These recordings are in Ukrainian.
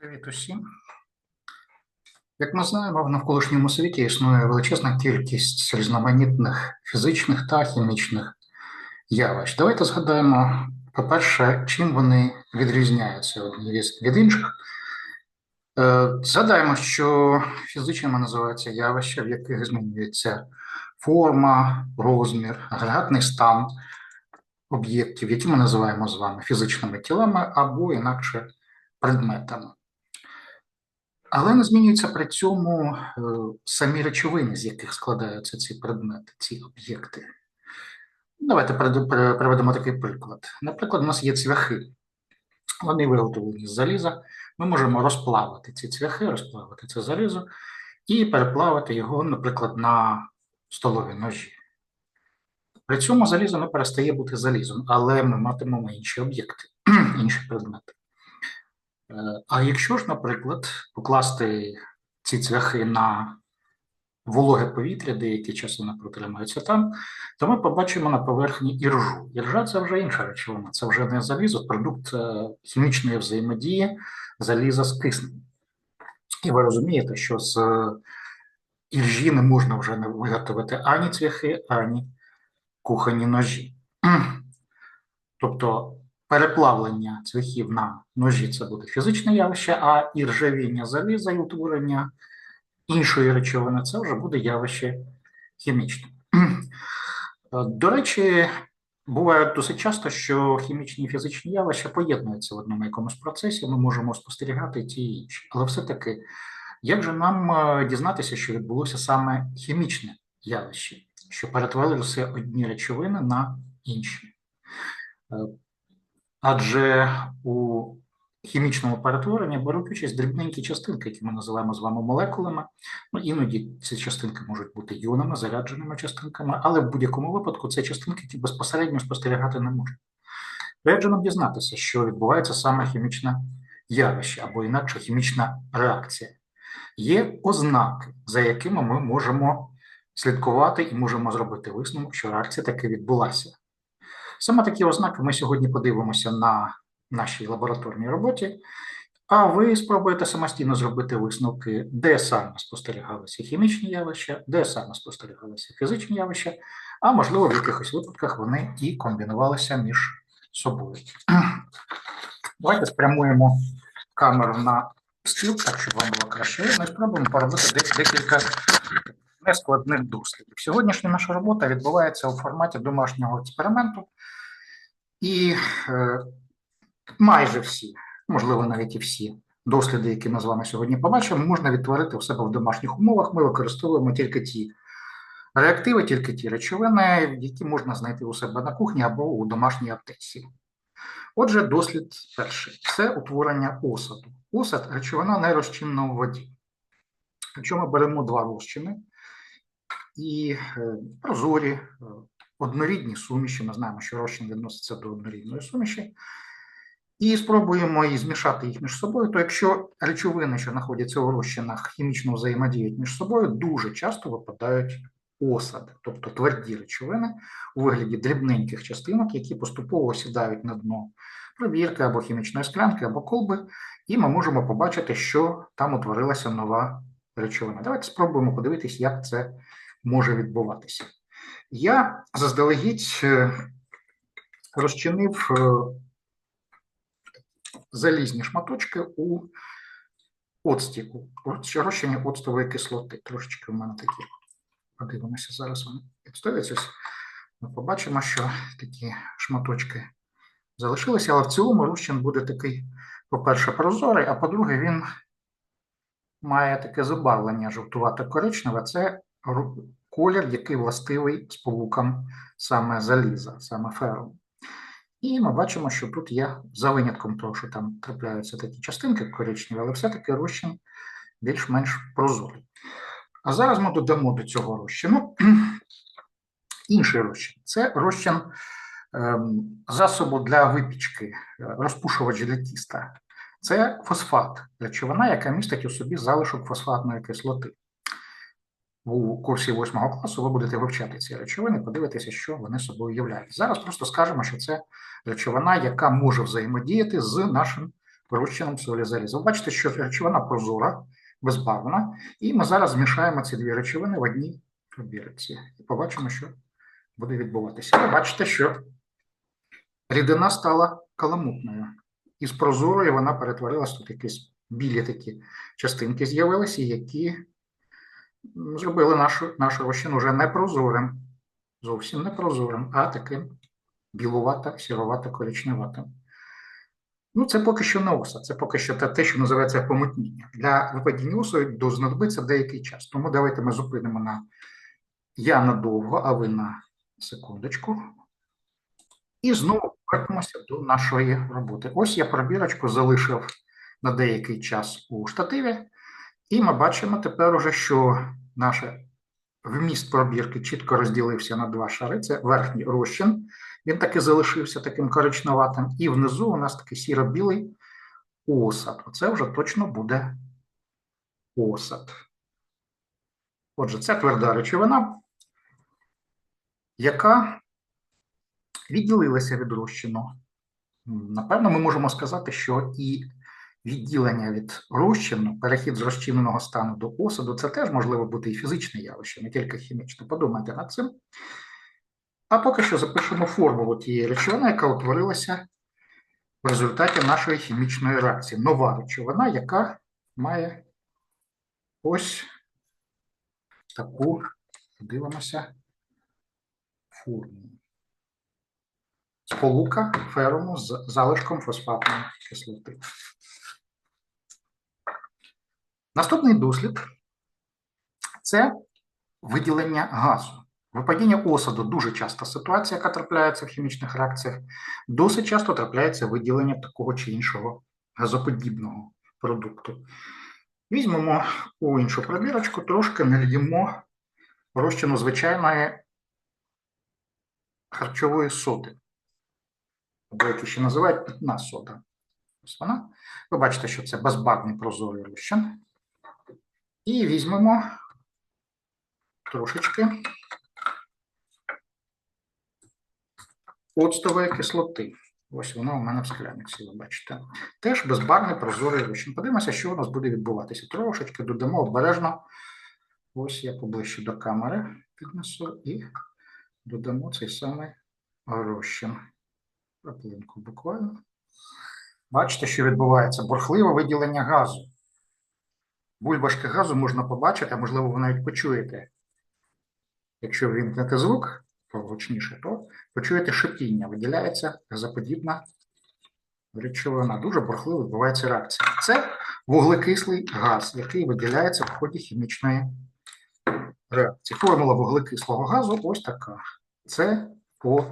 Привіт усім. Як ми знаємо, в навколишньому світі існує величезна кількість різноманітних фізичних та хімічних явищ. Давайте згадаємо, по-перше, чим вони відрізняються одні від інших. Е, Згадаємо, що фізичними називаються явища, в яких змінюється форма, розмір, агрегатний стан об'єктів, які ми називаємо з вами фізичними тілами або інакше предметами. Але не змінюються при цьому е, самі речовини, з яких складаються ці предмети, ці об'єкти. Давайте приведемо такий приклад. Наприклад, у нас є цвяхи. Вони виготовлені з заліза. Ми можемо розплавити ці цвяхи, розплавити це залізо і переплавити його, наприклад, на столові ножі. При цьому залізо не перестає бути залізом, але ми матимемо інші об'єкти, інші предмети. Е, А якщо ж, наприклад, покласти ці цвяхи на вологе повітря, деякий час вони протримаються там, то ми побачимо на поверхні іржу. Іржа це вже інша речовина, це вже не залізо, продукт е, хімічної взаємодії заліза з киснем. І ви розумієте, що з е, іржі не можна вже не виготовити ані цвяхи, ані кухонні ножі. Тобто переплавлення цвяхів на ножі це буде фізичне явище, а іржавіння заліза і утворення іншої речовини це вже буде явище хімічне. Е, До речі, буває досить часто, що хімічні і фізичні явища поєднуються в одному якомусь процесі, ми можемо спостерігати ті і інші. Але все-таки, як же нам е, дізнатися, що відбулося саме хімічне явище, що перетворилися одні речовини на інші? Адже у хімічному перетворенні беруть участь дрібненькі частинки, які ми називаємо з вами молекулами. Ну, іноді ці частинки можуть бути іонами, зарядженими частинками, але в будь-якому випадку це частинки, які безпосередньо спостерігати не можуть. Як дізнатися, що відбувається саме хімічне явище або інакше хімічна реакція? Є ознаки, за якими ми можемо слідкувати і можемо зробити висновок, що реакція таки відбулася. Саме такі ознаки ми сьогодні подивимося на нашій лабораторній роботі, а ви спробуєте самостійно зробити висновки, де саме спостерігалися хімічні явища, де саме спостерігалися фізичні явища, а можливо, в якихось випадках вони і комбінувалися між собою. Давайте спрямуємо камеру на стіл, так щоб вам було краще і спробуємо поробити дек- декілька нескладних дослідів. Сьогоднішня наша робота відбувається у форматі домашнього експерименту, і е, майже всі, можливо, навіть і всі досліди, які ми з вами сьогодні побачимо, можна відтворити в себе в домашніх умовах. Ми використовуємо тільки ті реактиви, тільки ті речовини, які можна знайти у себе на кухні або у домашній аптеці. Отже, дослід перший це утворення осаду. Осад речовина нерозчинна у воді. Якщо ми беремо два розчини і е, прозорі, е, однорідні суміші, ми знаємо, що розчин відноситься до однорідної суміші, і спробуємо і змішати їх між собою, то якщо речовини, що знаходяться у розчинах, хімічно взаємодіють між собою, дуже часто випадають осади, тобто тверді речовини у вигляді дрібненьких частинок, які поступово осідають на дно пробірки або хімічної склянки, або колби, і ми можемо побачити, що там утворилася нова речовина. Давайте спробуємо подивитись, як це може відбуватися. Я заздалегідь е, розчинив е, залізні шматочки у оцті, у розчині оцтової кислоти. Трошечки в мене такі. Подивимося, зараз вони відстоюються. Ми побачимо, що такі шматочки залишилися, але в цілому розчин буде такий, по-перше, прозорий, а по-друге, він має таке забарвлення жовтувато-коричневе. Це ру- колір, який властивий сполукам саме заліза, саме ферру. І ми бачимо, що тут є за винятком того, що там трапляються такі частинки коричневі, але все-таки розчин більш-менш прозорий. А зараз ми додамо до цього розчину інший розчин. Це розчин ем, засобу для випічки, е, розпушувач для тіста. Це фосфат, речовина, яка містить у собі залишок фосфатної кислоти. У курсі 8 класу ви будете вивчати ці речовини, подивитися, що вони собою являють. Зараз просто скажемо, що це речовина, яка може взаємодіяти з нашим розчином солі заліза. Ви бачите, що речовина прозора, безбарвна, і ми зараз змішаємо ці дві речовини в одній пробірці. І побачимо, що буде відбуватися. Ви бачите, що рідина стала каламутною. Із прозорої вона перетворилась тут якісь білі такі частинки з'явилися, які зробили нашу, нашу розчин уже не прозорим, зовсім не прозорим, а таким білувато, сіровато коричневатим. Ну, це поки що не оса, це поки що те, що називається помутніння. Для випадіння осою знадобиться деякий час. Тому давайте ми зупинимо на я надовго, а ви на секундочку. І знову повернемося до нашої роботи. Ось я пробірочку залишив на деякий час у штативі, і ми бачимо тепер уже, що наш вміст пробірки чітко розділився на два шари. Це верхній розчин, він таки залишився таким коричневатим, і внизу у нас такий сіро-білий осад. Оце вже точно буде осад. Отже, це тверда речовина, яка відділилася від розчину. Напевно, ми можемо сказати, що і відділення від розчину, перехід з розчиненого стану до осаду, це теж можливо бути і фізичне явище, не тільки хімічне. Подумайте над цим. А поки що запишемо формулу тієї речовини, яка утворилася в результаті нашої хімічної реакції. Нова речовина, яка має ось таку, дивимося, формулу. Сполука феруму з залишком фосфатної кислоти. Наступний дослід це виділення газу. Випадіння осаду дуже часта ситуація, яка трапляється в хімічних реакціях. Досить часто трапляється виділення такого чи іншого газоподібного продукту. Візьмемо у іншу пробірочку, трошки нальємо розчину звичайної харчової соди, або які ще називають питна сода. Ось вона. Ви бачите, що це безбарвний прозорий розчин. І візьмемо трошечки оцтової кислоти. Ось вона у мене в скляниці, ви бачите. Теж безбарвний прозорий розчин. Подивимося, що у нас буде відбуватися. Трошечки додамо обережно. Ось я поближче до камери піднесу і додамо цей самий розчин. Краплинку буквально. Бачите, що відбувається? Бурхливе виділення газу. Бульбашки газу можна побачити, а можливо, ви навіть почуєте. Якщо вимкнете звук погучніше, то почуєте шипіння. Виділяється газоподібна речовина. Дуже бурхливо відбувається реакція. Це вуглекислий газ, який виділяється в ході хімічної реакції. Формула вуглекислого газу ось така. Це по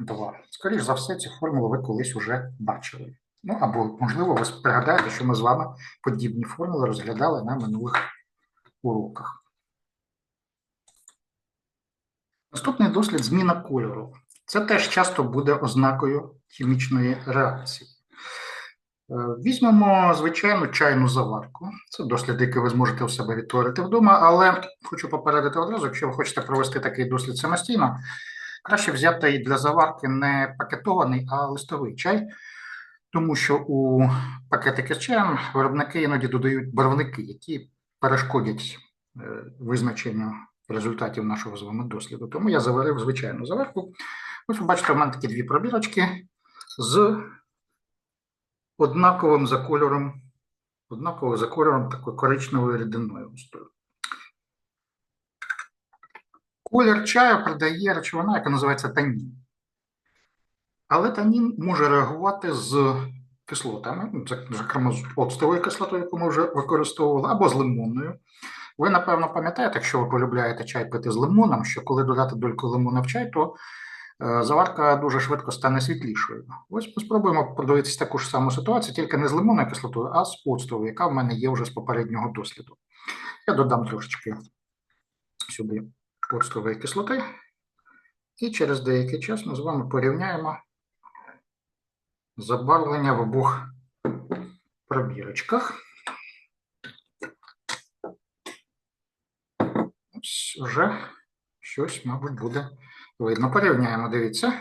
2. Скоріше за все, цю формулу ви колись уже бачили. Ну або, можливо, ви пригадаєте, що ми з вами подібні формули розглядали на минулих уроках. Наступний дослід зміна кольору. Це теж часто буде ознакою хімічної реакції. Е, Візьмемо звичайну чайну заварку. Це дослід, який ви зможете у себе відтворити вдома, але хочу попередити одразу, якщо ви хочете провести такий дослід самостійно, краще взяти для заварки не пакетований, а листовий чай, тому що у пакетики з виробники іноді додають барвники, які перешкодять е, визначенню результатів нашого з вами досліду. Тому я заварив звичайну заварку. Ось ви бачите, у мене такі дві пробірочки з однаковим за кольором, однаково за кольором такою коричневою рідиною. Колір чаю придає речовина, яка називається танін. Але танін може реагувати з кислотами, зокрема з оцтовою кислотою, яку ми вже використовували, або з лимонною. Ви, напевно, пам'ятаєте, якщо ви полюбляєте чай пити з лимоном, що коли додати дольку лимона в чай, то е, заварка дуже швидко стане світлішою. Ось ми спробуємо подивитися таку ж саму ситуацію, тільки не з лимонною кислотою, а з оцтовою, яка в мене є вже з попереднього досліду. Я додам трошечки сюди оцтової кислоти, і через деякий час ми з вами порівняємо забарвлення в обох пробірочках. Ось вже щось, мабуть, буде видно. Порівняємо, дивіться,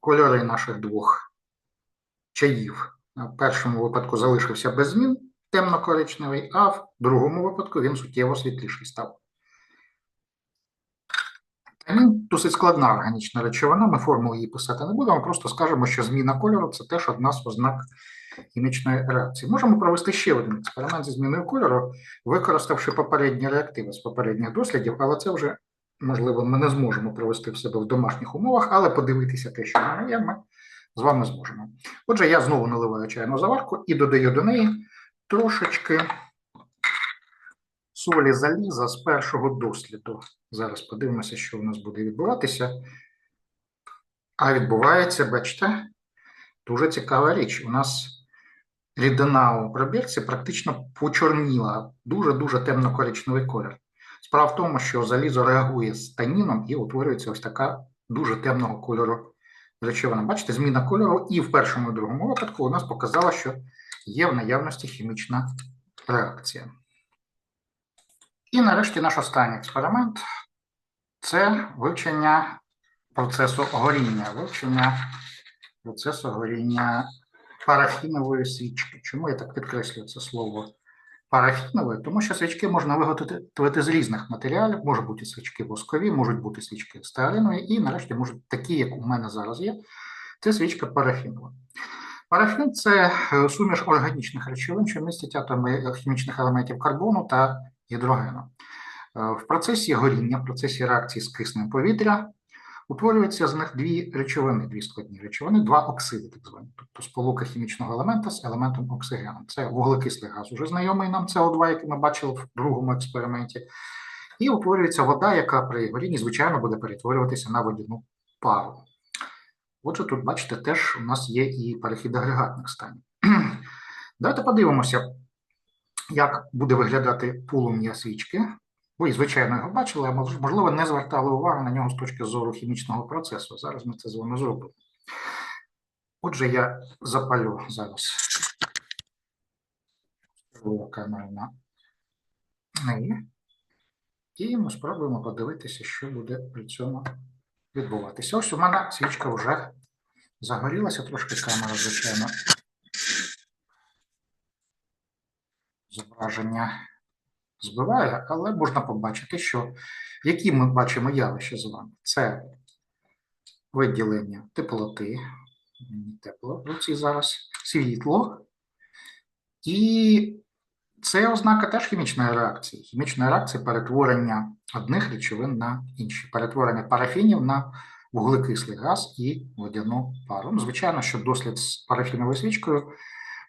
кольори наших двох чаїв В першому випадку залишився без змін темно-коричневий, а в другому випадку він суттєво світліший став. Тамін досить складна органічна речовина, ми формулу її писати не будемо, просто скажемо, що зміна кольору це теж одна з ознак хімічної реакції. Можемо провести ще один експеримент зі зміною кольору, використавши попередні реактиви з попередніх дослідів, але це вже, можливо, ми не зможемо провести в себе в домашніх умовах, але подивитися те, що мене є, ми з вами зможемо. Отже, я знову наливаю чайну заварку і додаю до неї трошечки солі заліза з першого досліду. Зараз подивимося, що у нас буде відбуватися. А відбувається, бачите, дуже цікава річ. У нас рідина у пробірці практично почорніла, дуже-дуже темно-коричневий колір. Справа в тому, що залізо реагує з таніном і утворюється ось така дуже темного кольору речовина. Бачите, зміна кольору, і в першому і другому випадку у нас показала, що є в наявності хімічна реакція. І нарешті наш останній експеримент це вивчення процесу горіння, вивчення процесу горіння парафінової свічки. Чому я так підкреслюю це слово парафінової? Тому що свічки можна виготовити з різних матеріалів, можуть бути свічки воскові, можуть бути свічки стеаринові, і нарешті можуть такі, як у мене зараз є, це свічка парафінова. Парафін це суміш органічних речовин, що містять атоми хімічних елементів карбону та гідрогену. Е, в процесі горіння, в процесі реакції з киснем повітря утворюються з них дві речовини, дві складні речовини, два оксиди, так звані, тобто сполука хімічного елемента з елементом оксигену. Це вуглекислий газ, уже знайомий нам СО2, який ми бачили в другому експерименті. І утворюється вода, яка при горінні, звичайно, буде перетворюватися на водяну пару. Отже, тут, бачите, теж у нас є і перехід агрегатних станів. Давайте подивимося, як буде виглядати полум'я свічки. Ви, звичайно, його бачили, а можливо, не звертали увагу на нього з точки зору хімічного процесу. Зараз ми це з вами зробимо. Отже, я запалю зараз камеру на неї. І ми спробуємо подивитися, що буде при цьому відбуватися. Ось у мене свічка вже загорілася, трошки камера, звичайно, зображення збиває, але можна побачити, що які ми бачимо явища з вами. Це виділення теплоти, тепло в руці зараз, світло. І це ознака теж хімічної реакції. Хімічної реакції перетворення одних речовин на інші, перетворення парафінів на вуглекислий газ і водяну пару. Ну, Звичайно, що дослід з парафіновою свічкою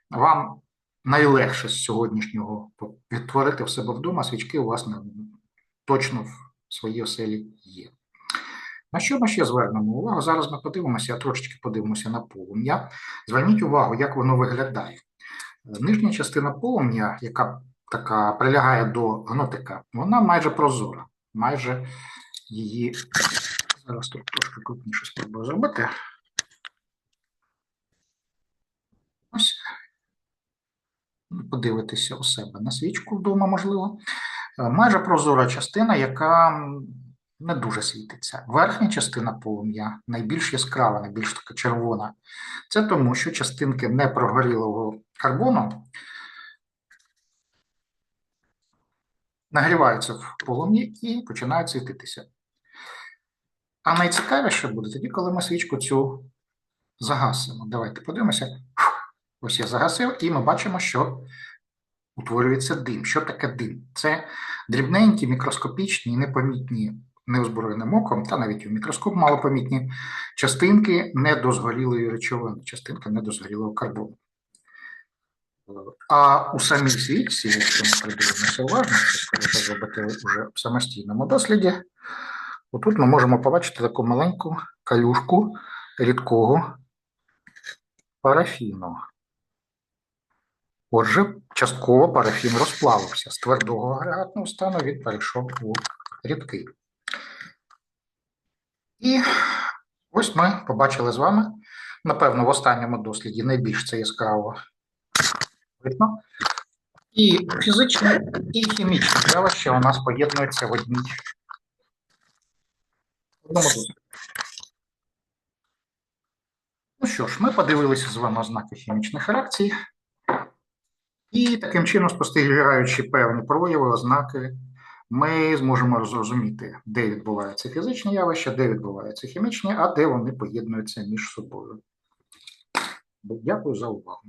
вам найлегше з сьогоднішнього відтворити в себе вдома, свічки вас точно в своїй оселі є. На що ми ще звернемо увагу? Зараз ми подивимося, трошечки подивимося на полум'я. Зверніть увагу, як воно виглядає. Нижня частина полум'я, яка така прилягає до гнотика, вона майже прозора, майже її. Зараз тут трошки крупніше спробую зробити. Ось. Подивитися у себе на свічку вдома, можливо. Майже прозора частина, яка не дуже світиться. Верхня частина полум'я найбільш яскрава, найбільш така червона. Це тому, що частинки непрогорілого карбону нагріваються в полум'ї і починають світитися. А найцікавіше буде тоді, коли ми свічку цю загасимо. Давайте подивимося. Ось я загасив, і ми бачимо, що утворюється дим. Що таке дим? Це дрібненькі, мікроскопічні, непомітні неозброєним оком, та навіть у мікроскоп малопомітні частинки недозгорілої речовини, частинки недозгорілого карбону. А у самій свічці, якщо ми придивимося уважно, це скоріше зробити вже в самостійному досліді, отут ми можемо побачити таку маленьку калюшку рідкого парафіну. Отже, частково парафін розплавився з твердого агрегатного стану він перейшов у рідкий. І ось ми побачили з вами, напевно, в останньому досліді найбільш це яскраво видно. І фізичне, і хімічне явище у нас поєднуються в одній. Ну що ж, ми подивилися з вами ознаки хімічних реакцій. І таким чином, спостерігаючи певні прояви, ознаки, ми зможемо зрозуміти, де відбуваються фізичні явища, де відбуваються хімічні, а де вони поєднуються між собою. Дякую за увагу.